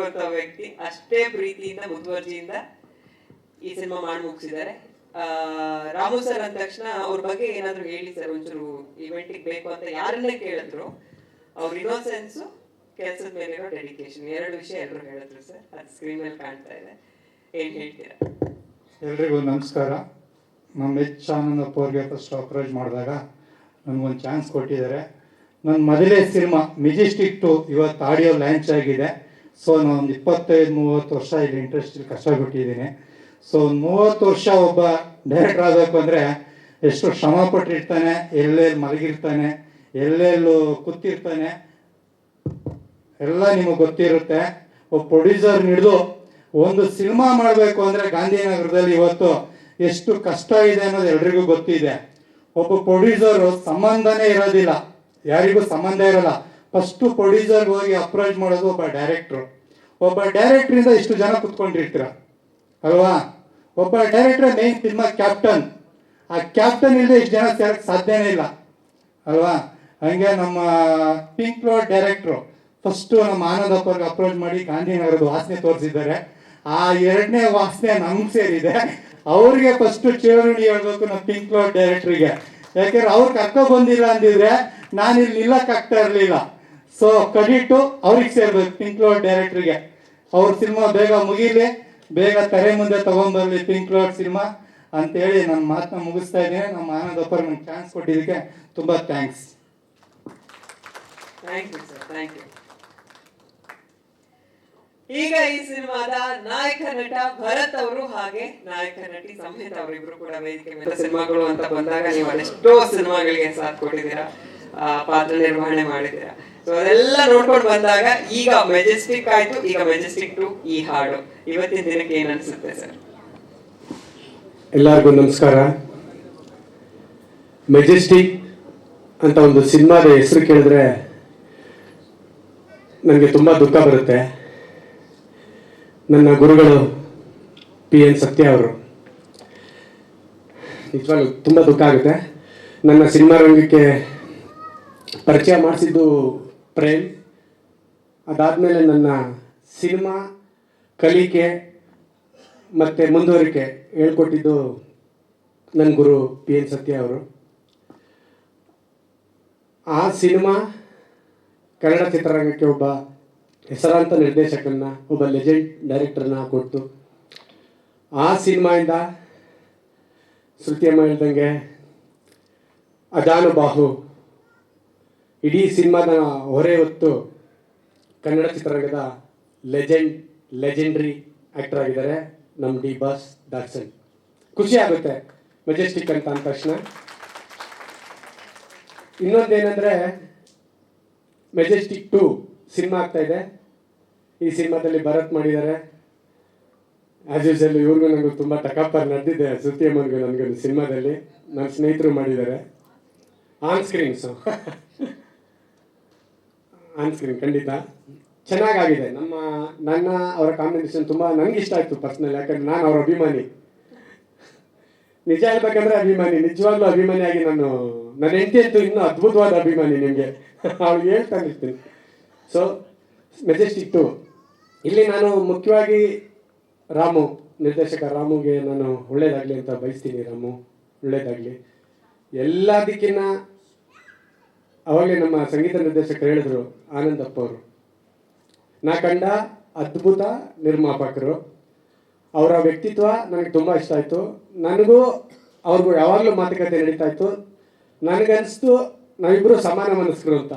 ವ್ಯಕ್ತಿ ಅಷ್ಟೇ ಪ್ರೀತಿಯಿಂದ, ಮುತುವರ್ಜಿಯಿಂದ ಈ ಸಿನಿಮಾ ಮಾಡಿ ಮುಗಿಸಿದ್ದಾರೆ. ರಾಮು ಸರ್ ಅಂದ ತಕ್ಷಣ ಅವ್ರ ಬಗ್ಗೆ ಏನಾದ್ರು ಹೇಳಿ ಸರ್, ಒಂಚೂರು ಇವೆಂಟಿಗೆ ಬೇಕು ಅಂತ ಯಾರನ್ನೇ ಕೇಳಿದ್ರು, ಅವ್ರ ಇನ್ನೋಸೆನ್ಸ್ ಕೆಲಸದ ಮೇಲಿರೋ ಡೆಡಿಕೇಶನ್ ಎರಡು ವಿಷಯ ಎಲ್ಲರೂ ಹೇಳಿದ್ರು ಸರ್. ಅದು ಸ್ಕ್ರೀನ್ ಮೇಲೆ ಕಾಣ್ತಾ ಇದೆ. ಏನ್ ಹೇಳ್ತೀರಾ? ಎಲ್ರಿಗೂ ನಮಸ್ಕಾರ. ನಮ್ಮ ಎಚ್ ಆನಂದಪ್ಪ ಅವ್ರಿಗೆ ಫಸ್ಟ್ ಅಪ್ರೋಚ್ ಮಾಡಿದಾಗ ನನಗೊಂದು ಚಾನ್ಸ್ ಕೊಟ್ಟಿದ್ದಾರೆ. ನನ್ನ ಮೊದಲೇ ಸಿನಿಮಾ ಮೆಜೆಸ್ಟಿಕ್ ಟು ಇವತ್ತು ಆಡಿಯೋ ಲಾಂಚ್ ಆಗಿದೆ. ಸೊ ನಾನು ಒಂದು ಇಪ್ಪತ್ತೈದು, ಮೂವತ್ತು ವರ್ಷ ಇಲ್ಲಿ ಕಷ್ಟ ಕಷ್ಟಪಟ್ಟಿದ್ದೀನಿ ಸೊ ಮೂವತ್ತು ವರ್ಷ ಒಬ್ಬ ಡೈರೆಕ್ಟರ್ ಆಗಬೇಕು ಅಂದರೆ ಎಷ್ಟು ಶ್ರಮ ಪಟ್ಟಿರ್ತಾನೆ ಎಲ್ಲೆಲ್ಲಿ ಮಲಗಿರ್ತಾನೆ, ಎಲ್ಲೆಲ್ಲೂ ಕೂತಿರ್ತಾನೆ, ಎಲ್ಲ ನಿಮಗೆ ಗೊತ್ತಿರುತ್ತೆ. ಒಬ್ಬ ಪ್ರೊಡ್ಯೂಸರ್ ಹಿಡಿದು ಒಂದು ಸಿನಿಮಾ ಮಾಡಬೇಕು ಅಂದರೆ ಗಾಂಧಿನಗರದಲ್ಲಿ ಇವತ್ತು ಎಷ್ಟು ಕಷ್ಟ ಇದೆ ಅನ್ನೋದು ಎಲ್ರಿಗೂ ಗೊತ್ತಿದೆ. ಒಬ್ಬ ಪ್ರೊಡ್ಯೂಸರು ಸಂಬಂಧನೇ ಇರೋದಿಲ್ಲ. ಯಾರಿಗೂ ಸಂಬಂಧ ಇರಲ್ಲ. ಫಸ್ಟು ಪ್ರೊಡ್ಯೂಸರ್ ಹೋಗಿ ಅಪ್ರೋಚ್ ಮಾಡೋದು ಒಬ್ಬ ಡೈರೆಕ್ಟ್ರು ಒಬ್ಬ ಡೈರೆಕ್ಟ್ರಿಂದ ಇಷ್ಟು ಜನ ಕುತ್ಕೊಂಡಿರ್ತೀರ. ಅಲ್ವಾ? ಒಬ್ಬ ಡೈರೆಕ್ಟರ್ ಮೇನ್ ಸಿನಿಮಾ ಕ್ಯಾಪ್ಟನ್ ಆ ಕ್ಯಾಪ್ಟನ್ ಇಲ್ಲದೆ ಇಷ್ಟು ಜನ ಸೇರಕ್ಕೆ ಸಾಧ್ಯನೇ ಇಲ್ಲ. ಅಲ್ವಾ? ಹಂಗೆ ನಮ್ಮ ಪಿಂಕ್ ರೋಡ್ ಡೈರೆಕ್ಟ್ರು ಫಸ್ಟು ನಮ್ಮ ಆನಂದ್ ಅಪ್ಪರ್ಗೆ ಅಪ್ರೋಚ್ ಮಾಡಿ ಗಾಂಧಿನಗರದ ವಾಸನೆ ತೋರಿಸಿದ್ದಾರೆ. ಆ ಎರಡನೇ ವಾಸನೆ ನಮ್ಗೆ ಸೇರಿದೆ. ಅವ್ರಿಗೆ ಫಸ್ಟ್ ಚೇರ್ಮನ್ ಹೇಳ್ಬೇಕು ನಮ್ಮ ಪಿಂಕ್ ರೋಡ್ ಡೈರೆಕ್ಟ್ರಿಗೆ ಯಾಕೆಂದ್ರೆ ಅವ್ರು ಕರ್ಕೊ ಬಂದಿಲ್ಲ ಅಂದಿದ್ರೆ ನಾನು ಇಲ್ಲಿ ನಿಲ್ಲಕ್ಕಾಗ್ತಾ ಇರಲಿಲ್ಲ. ಸೊ ಕ್ರೆಡಿಟ್ ಅವ್ರಿಗೆ ಸೇರ್ಬೇಕು ಪಿಂಕ್ ಲೋಡ್ ಡೈರೆಕ್ಟರ್ಗೆ. ಅವ್ರ ಸಿನಿಮಾ ಬೇಗ ಮುಗೀಲಿ, ಬೇಗ ತೆರೆ ಮುಂದೆ ತಗೊಂಡ್ಬರ್ಲಿ ಪಿಂಕ್ ಲೋಡ್ ಸಿನಿಮಾ ಅಂತೇಳಿ ನನ್ನ ಮಾತನ್ನ ಮುಗಿಸ್ತಾ ಇದ್ದೀನಿ. ನಮ್ಮ ಆನಂದಪ್ಪ ನಂಗೆ ಚಾನ್ಸ್ ಕೊಟ್ಟಿದ್ದಕ್ಕೆ ತುಂಬ thanks thank you sir thank you ಈಗ ಈ ಸಿನಿಮಾದ ನಾಯಕ ನಟ ಭರತ್ ಅವರು ಹಾಗೆ ನಾಯಕ ನಟಿ ಸಂಹಿತ ಅವರಿಬ್ರು ಕೂಡ ವೇದಿಕೆ ಮೇಲೆ ಸಿನಿಮಾಗಳು ಅಂತ ಬಂದಾಗ ನೀವು ಅದೆಷ್ಟೋ ಸಿನಿಮಾಗಳಿಗೆ ಸಾಥ್ ಕೊಟ್ಟಿದ್ದೀರಾ ಪಾತ್ರ ನಿರ್ವಹಣೆ ಮಾಡಿದ್ದೀರಾ. ಅದೆಲ್ಲ ನೋಡ್ಕೊಂಡು ಬಂದಾಗ ಈಗ ಮೆಜೆಸ್ಟಿಕ್ ಆಯ್ತು, ಈಗ ಮೆಜೆಸ್ಟಿಕ್ ಟು ಈ ಹಾಡು. ಇವತ್ತಿನ ದಿನಕ್ಕೆ ಏನ್ ಅನ್ಸುತ್ತೆ ಸರ್? ಎಲ್ಲರಿಗೂ ನಮಸ್ಕಾರ. ಮೆಜೆಸ್ಟಿಕ್ ಅಂತ ಒಂದು ಸಿನಿಮಾದ ಹೆಸರು ಕೇಳಿದ್ರೆ ನನಗೆ ತುಂಬ ದುಃಖ ಬರುತ್ತೆ. ನನ್ನ ಗುರುಗಳು ಪಿ ಎನ್ ಸತ್ಯ ಅವರು. ನಿಜವಾಗ್ಲೂ ತುಂಬ ದುಃಖ ಆಗುತ್ತೆ. ನನ್ನ ಸಿನಿಮಾ ರಂಗಕ್ಕೆ ಪರಿಚಯ ಮಾಡಿಸಿದ್ದು ಪ್ರೇಮ್. ಅದಾದಮೇಲೆ ನನ್ನ ಸಿನಿಮಾ ಕಲಿಕೆ ಮತ್ತು ಮುಂದುವರಿಕೆ ಹೇಳ್ಕೊಟ್ಟಿದ್ದು ನನ್ನ ಗುರು ಪಿ ಎನ್ ಸತ್ಯ ಅವರು. ಆ ಸಿನಿಮಾ ಕನ್ನಡ ಚಿತ್ರರಂಗಕ್ಕೆ ಒಬ್ಬ ಹೆಸರಾಂತ ನಿರ್ದೇಶಕನ್ನ, ಒಬ್ಬ ಲೆಜೆಂಡ್ ಡೈರೆಕ್ಟರ್ನ ಕೊಟ್ಟು ಆ ಸಿನಿಮಾಯಿಂದ ಶ್ರುತಿಯಮ್ಮ ಹೇಳ್ದಂಗೆ ಅಜಾನುಬಾಹು ಇಡೀ ಸಿನಿಮಾದ ಹೊರೆ ಹೊತ್ತು ಕನ್ನಡ ಚಿತ್ರರಂಗದ ಲೆಜೆಂಡ್, ಲೆಜೆಂಡ್ರಿ ಆಕ್ಟರ್ ಆಗಿದ್ದಾರೆ ನಮ್ಮ ಡಿ ಬಾಸ್ ದಾಸನ್ ಖುಷಿ ಆಗುತ್ತೆ ಮೆಜೆಸ್ಟಿಕ್ ಅಂತ ಅಂದ ತಕ್ಷಣ. ಇನ್ನೊಂದೇನೆಂದರೆ ಮೆಜೆಸ್ಟಿಕ್ ಟು ಸಿನಿಮಾ ಆಗ್ತಾ ಇದೆ. ಈ ಸಿನಿಮಾದಲ್ಲಿ ಭರತ್ ಮಾಡಿದ್ದಾರೆ. ಆಸ್ ಯೂಸಲ್ ಇವ್ರಿಗೂ ನನಗೂ ತುಂಬ ಟಕಪ್ಪರ್ ನಡೆದಿದೆ. ಶ್ರುತಿ ಅಮ್ಮನಿಗೂ ನನಗೂ ಸಿನಿಮಾದಲ್ಲಿ. ನನ್ನ ಸ್ನೇಹಿತರು ಮಾಡಿದ್ದಾರೆ. ಆನ್ ಸ್ಕ್ರೀನ್ಸು ಆನ್ ಸ್ಕ್ರೀನ್ ಖಂಡಿತ. ಚೆನ್ನಾಗಾಗಿದೆ. ನಮ್ಮ ನನ್ನ ಅವರ ಕಾಂಬಿನೇಷನ್ ತುಂಬ ನನಗೆ ಇಷ್ಟ ಆಯಿತು ಪರ್ಸ್ನಲ್, ಯಾಕಂದ್ರೆ ನಾನು ಅವರ ಅಭಿಮಾನಿ. ನಿಜ ಹೇಳ್ಬೇಕಂದ್ರೆ ಅಭಿಮಾನಿ, ನಿಜವಾಗ್ಲೂ ಅಭಿಮಾನಿಯಾಗಿ ನಾನು, ನನ್ನ ಹೆಂಡತಿ ಅಂತೂ ಇನ್ನೂ ಅದ್ಭುತವಾದ ಅಭಿಮಾನಿ ನಿಮಗೆ. ಅವಳು ಹೇಳ್ತಾನೆ ಇರ್ತೀನಿ. ಸೊ ಮೆಜೆಸ್ಟಿಕ್ ಟು ಇಲ್ಲಿ ನಾನು ಮುಖ್ಯವಾಗಿ ರಾಮು, ನಿರ್ದೇಶಕ ರಾಮುಗೆ ನಾನು ಒಳ್ಳೇದಾಗಲಿ ಅಂತ ಬಯಸ್ತೀನಿ. ರಾಮು, ಒಳ್ಳೇದಾಗಲಿ. ಎಲ್ಲದಕ್ಕಿಂತ ಅವಾಗಲೇ ನಮ್ಮ ಸಂಗೀತ ನಿರ್ದೇಶಕರು ಹೇಳಿದ್ರು ಆನಂದಪ್ಪ ಅವರು ನಾ ಕಂಡ ಅದ್ಭುತ ನಿರ್ಮಾಪಕರು. ಅವರ ವ್ಯಕ್ತಿತ್ವ ನನಗೆ ತುಂಬ ಇಷ್ಟ ಆಯಿತು. ನನಗೂ ಅವ್ರಿಗೂ ಯಾವಾಗಲೂ ಮಾತುಕತೆ ನಡೀತಾ ಇತ್ತು. ನನಗನ್ನಿಸ್ತು ನಾವಿಬ್ಬರು ಸಮಾನ ಮನಸ್ಕರು ಅಂತ.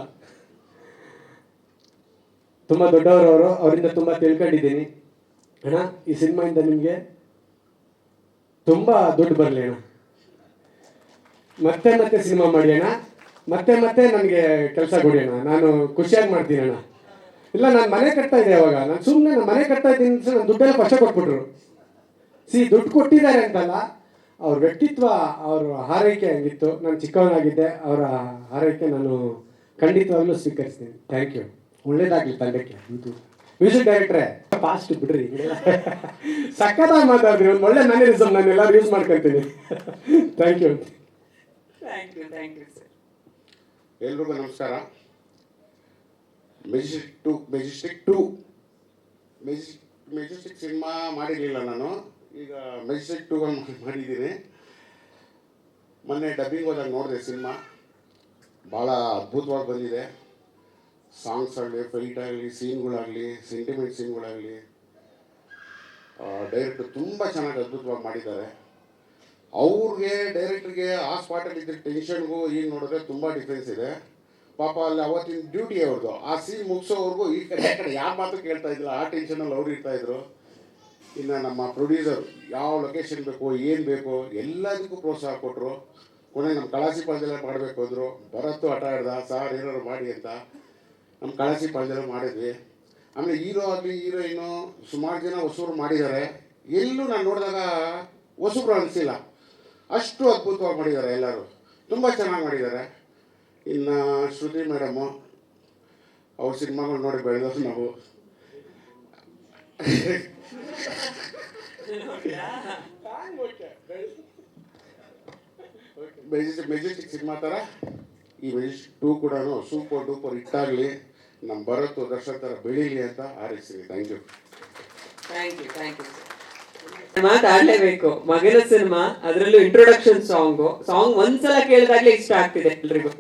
ತುಂಬ ದೊಡ್ಡವರು ಅವರು, ಅವರಿಂದ ತುಂಬ ತಿಳ್ಕೊಂಡಿದ್ದೀನಿ. ಅಣ್ಣ, ಈ ಸಿನಿಮಾಯಿಂದ ನಿಮಗೆ ತುಂಬ ದುಡ್ಡು ಬರಲಿ ಅಣ್ಣ. ಮತ್ತೆ ಮತ್ತೆ ಸಿನಿಮಾ ಮಾಡಿ ಅಣ್ಣ. ಮತ್ತೆ ಮತ್ತೆ ನನಗೆ ಕೆಲಸ ಕೊಡಿ ಅಣ್ಣ. ನಾನು ಖುಷಿಯಾಗಿ ಮಾಡ್ತೀನಿ ಅಣ್ಣ. ಇಲ್ಲ, ನಾನು ಮನೆ ಕಟ್ತಾ ಇದ್ದೆ ಅವಾಗ. ನಾನು ಸುಮ್ಮನೆ ನಾನು ಮನೆ ಕಟ್ತಾ ಇದ್ದೀನಿ ಅಂತ ನನ್ನ ದುಡ್ಡೆಲ್ಲ ಪಕ್ಷ ಕೊಟ್ಬಿಟ್ರು. ಸಿ ದುಡ್ಡು ಕೊಟ್ಟಿದ್ದಾರೆ ಅಂತಲ್ಲ, ಅವ್ರ ವ್ಯಕ್ತಿತ್ವ, ಅವ್ರ ಹಾರೈಕೆ ಹಂಗಿತ್ತು. ನಾನು ಚಿಕ್ಕವನಾಗಿದ್ದೆ, ಅವರ ಹಾರೈಕೆ ನಾನು ಖಂಡಿತವಾಗ್ಲೂ ಸ್ವೀಕರಿಸ್ತೀನಿ. ಥ್ಯಾಂಕ್ ಯು ಒಳ್ಳೇದಾಗಲಿ ತಂಡಕ್ಕೆ. ಮ್ಯೂಸಿಕ್ ಡೈರೆಕ್ಟ್ರೆ ಫಾಸ್ಟ್ ಬಿಡ್ರಿ. ಸಕ್ಕತ್ತಾಗಿ ಮಾತಾಡ್ರಿ. ಒಂದು ಒಳ್ಳೆ ಮ್ಯಾನರಿಸಮ್ ನಾನು ಎಲ್ಲರೂ ಯೂಸ್ ಮಾಡ್ಕೊತೀನಿ. Thank you thank you thank you sir ಎಲ್ರಿಗೂ ನಮಸ್ಕಾರ. Majestic two Majestic two Majestic Majestic cinema ಮಾಡಿರಲಿಲ್ಲ ನಾನು. ಈಗ ಮೆಜಿಸ್ಟಿಕ್ ಟು ಮಾಡಿದ್ದೀನಿ. ಮೊನ್ನೆ ಡಬ್ಬಿಂಗ್ ಹೋದಾಗ ನೋಡಿದೆ ಸಿನಿಮಾ ಭಾಳ ಅದ್ಭುತವಾಗಿ ಬಂದಿದೆ. ಸಾಂಗ್ಸ್ ಆಗಲಿ ಫೈಟ್ ಆಗಲಿ ಸೀನ್ಗಳಾಗಲಿ ಸೆಂಟಿಮೆಂಟ್ ಸೀನ್ಗಳಾಗಲಿ ಡೈರೆಕ್ಟ್ ತುಂಬ ಚೆನ್ನಾಗಿ ಅದ್ಭುತವಾಗಿ ಮಾಡಿದ್ದಾರೆ. ಅವ್ರಿಗೆ ಡೈರೆಕ್ಟ್ರಿಗೆ ಆ ಸ್ಪಾಟಲ್ಲಿ ಇದ್ದ ಟೆನ್ಷನ್ಗೂ ಈಗ ನೋಡಿದ್ರೆ ತುಂಬ ಡಿಫ್ರೆನ್ಸ್ ಇದೆ. ಪಾಪ ಅಲ್ಲಿ ಅವತ್ತಿನ ಡ್ಯೂಟಿ ಅವ್ರದ್ದು ಆ ಸೀನ್ ಮುಗಿಸೋವರೆಗೂ ಈ ಕಡೆ ಆ ಕಡೆ ಯಾವ ಮಾತು ಕೇಳ್ತಾ ಇದ್ದಿಲ್ಲ. ಆ ಟೆನ್ಷನಲ್ಲಿ ಅವ್ರು ಇರ್ತಾಯಿದ್ರು ಇನ್ನು ನಮ್ಮ ಪ್ರೊಡ್ಯೂಸರ್ ಯಾವ ಲೊಕೇಶನ್ ಬೇಕು, ಏನು ಬೇಕು, ಎಲ್ಲದಕ್ಕೂ ಪ್ರೋತ್ಸಾಹ ಕೊಟ್ಟರು ಕೊನೆಗೆ ನಮ್ಮ ಕಳಾಸಿ ಪಾಳ್ಯದಲ್ಲೇ ಮಾಡಬೇಕು ಅಂದರು ಭರತ್ತು ಆಟ ಆಡ್ದ ಸಾರ್ ಏನಾದ್ರು ಮಾಡಿ ಅಂತ ನಮ್ಮ ಕಳಾಸಿ ಪಾಳ್ಯದಲ್ಲೇ ಮಾಡಿದ್ವಿ. ಆಮೇಲೆ ಹೀರೋ ಆಗಲಿ ಹೀರೋಯಿನು ಸುಮಾರು ಜನ ಹೊಸೂರು ಮಾಡಿದ್ದಾರೆ. ಎಲ್ಲೂ ನಾನು ನೋಡಿದಾಗ ಹೊಸಬ್ರು ಅನಿಸಿಲ್ಲ. ಅಷ್ಟು ಅದ್ಭುತವಾಗಿ ಮಾಡಿದ್ದಾರೆ ಎಲ್ಲರೂ. ತುಂಬ ಚೆನ್ನಾಗಿ ಮಾಡಿದ್ದಾರೆ. ಇನ್ನು ಶ್ರುತಿ ಮೇಡಮು ಅವ್ರ ಸಿನಿಮಾಗಳು ನೋಡಿ ಬೆಳೆದ್ರು ನಾವು. ಮೆಜೆಸ್ಟಿಕ್ ಮೆಜೆಸ್ಟಿಕ್ ಸಿನಿಮಾ ಥರ ಈ ಮೆಜೆಸ್ಟಿಕ್ ಟೂ ಕೂಡ ಸೂಪರ್ ಡೂಪರ್ ಇಟ್ಟಾಗಲಿ ನಮ್ಮ ಭರತ್, ದರ್ಶನ್ ಥರ ಬೆಳೀಲಿ ಅಂತ ಹಾರೈಸ್ತೀನಿ. Thank you thank you thank you ಮಾತಾಡ್ಲೇಬೇಕು. ಮಗನ ಸಿನಿಮಾ ಅದರಲ್ಲೂ ಇಂಟ್ರೊಡಕ್ಷನ್ ಸಾಂಗ್ ಸಾಂಗ್ ಒಂದ್ಸಲ ಕೇಳಿದಾಗ್ಲೇ ಇಷ್ಟ ಆಗ್ತಿದೆ ಎಲ್ರಿಗೂ.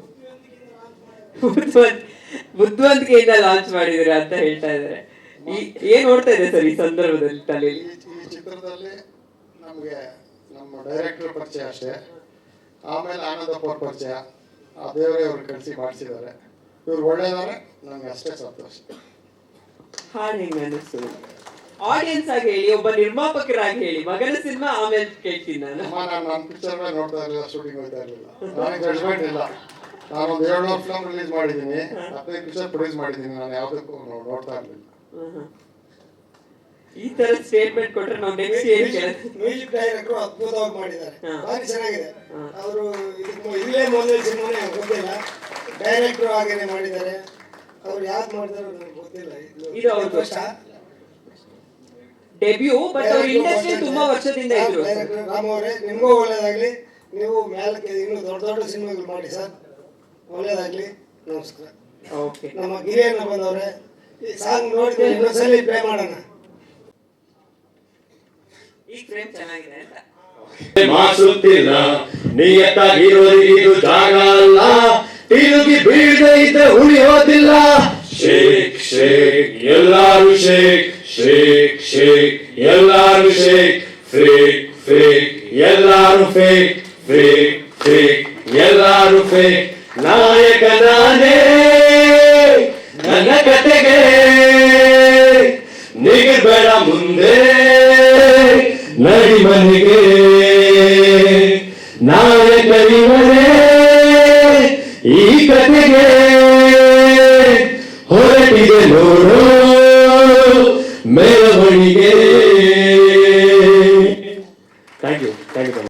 ಬುದ್ಧಿವಂತ ಬುದ್ಧಿವಂತಿಕೆಯಿಂದ ಲಾಂಚ್ ಮಾಡಿದಿರ ಅಂತ ಹೇಳ್ತಾ ಇದಾರೆ ಈ ಏನ್ ನೋಡ್ತಾ ಇದೆ ಸರ್ ಈ ಸಂದರ್ಭದಲ್ಲಿ ತಲೆಯಲ್ಲಿ? ಈ ಚಿತ್ರದಲ್ಲಿ ನಮಗೆ ನಮ್ಮ ಡೈರೆಕ್ಟರ್ ಪರಿಚಯ ಅಷ್ಟೇ. ಆಮೇಲೆ ಆನಂದಪ್ಪ ಪರಿಚಯ. ಆ ದೇವರೇ ಅವ್ರು ಕಳಿಸಿ ಮಾಡಿಸಿದ್ದಾರೆ. ಇವ್ರು ಒಳ್ಳೆಯದಾರೆ ನಮ್ಗೆ ಅಷ್ಟೇ ಸಂತೋಷ. ಹಾ ಹೆಂಗ ಅನಿಸ್ತು? ಆಡಿಯನ್ಸ್ ಆಗಿ ಹೇಳಿ ಒಬ್ಬ ನಿರ್ಮಾಪಕರಾಗಿ ಹೇಳಿ ಮಗನ ಸಿನಿಮಾ ಆಮೇಲೆ ಕೇಳ್ತೀನಿ ನಾನು. ನಾನು ನನ್ನ ಪಿಕ್ಚರ್ ನೋಡ್ತಾ ಇರಲಿಲ್ಲ ಶೂಟಿಂಗ್ ಹೋಗ್ತಾ ಇರಲಿಲ್ಲ. ನನಗೆ ಜಡ್ಜ್ಮೆಂಟ್ ಇಲ್ಲ. ಏಳ್ನೂರು ಫಿಲಮ್ ರಿಲೀಸ್ ಮಾಡಿದ್ದೀನಿ. ಹದಿನೈದು ಪಿಕ್ಚರ್ ಪ್ರೊಡ್ಯೂಸ್ ಮಾಡಿದ್ದೀನಿ. ನಾನು ಯಾವುದಕ್ಕೂ ನೋಡ್ತಾ ಇರಲಿಲ್ಲ. ಈ ತರ ಸ್ಟೇಟ್ಮೆಂಟ್ ಕೊಟ್ರೆ ನಾವು ನೆಕ್ಸ್ಟ್ ಏನ್ ಮ್ಯೂಸಿಕ್ ಡೈರೆಕ್ಟರ್ ಅದ್ಭುತವಾಗಿ ಮಾಡಿದ್ದಾರೆ. ಭಾರಿ ಚೆನ್ನಾಗಿದೆ. ಅವರು ಇಲ್ಲೇ ಮೊದಲ ಸಿನಿಮಾನೇ ಗೊತ್ತಿಲ್ಲ. ಡೈರೆಕ್ಟರ್ ಹಾಗೇನೆ ಮಾಡಿದ್ದಾರೆ. ಅವ್ರು ಯಾಕೆ ಮಾಡಿದಾರೋ ನನಗೆ ಗೊತ್ತಿಲ್ಲ. ಇದು ಅವ್ರ ಕಷ್ಟ ಡೆಬ್ಯೂ ಬಟ್ ಅವ್ರ ಇಂಡಸ್ಟ್ರಿ ತುಂಬಾ ವರ್ಷದಿಂದ ಇದ್ರು ಡೈರೆಕ್ಟರ್ ರಾಮ್ ಅವರೇ ನಿಮಗೂ ಒಳ್ಳೇದಾಗ್ಲಿ. ನೀವು ಮೇಲಕ್ಕೆ ಇನ್ನು ದೊಡ್ಡ ದೊಡ್ಡ ಸಿನಿಮಾಗಳು ಮಾಡಿ ಸರ್. ಒಳ್ಳೇದಾಗ್ಲಿ. ನಮಸ್ಕಾರ. ಓಕೆ ನಮ್ಮ ಗಿರಿಯಣ್ಣ ಬಂದವ್ರೆ ಈ ಸಾಂಗ್ ನೋಡಿದ್ರೆ ಇನ್ನೊಂದ್ಸಲಿ ಪ್ಲೇ ಮಾಡೋಣ. ಈ ಫ್ರೇಮ್ ಚೆನ್ನಾಗಿದೆ ಅಂತ. ಮಾಸುತ್ತಿಲ್ಲ ನಿಯತ್ತಾಗಿರೋರಿಗಿದು ಜಾಗ ಅಲ್ಲ. ತಿರುಗಿ ಬೀಳದೆ ಇದ್ದ ಉಳಿಯೋದಿಲ್ಲ ಶೇಕ್ ಶೇಕ್ ಎಲ್ಲಾರು ಶೇಕ್ ಶೇಕ್ ಶೇಕ್ ಎಲ್ಲಾರು ಶೇಕ್ ಫೇಕ್ ಫೇಕ್ ಎಲ್ಲಾರು ಫೇಕ್ ಫೇಕ್ ಫೇಕ್ ಎಲ್ಲಾರು ಫೇಕ್ ನಾಯಕ ನಾನೇ, ನನ್ನ ಕತೆಗೆ ನಿಗಬೇಡ ಮುಂದೆ, ನಡಿ ಮನೆಗೆ. ನಾಯಕರಿವರೇ ಈ ಕತೆಗೆ May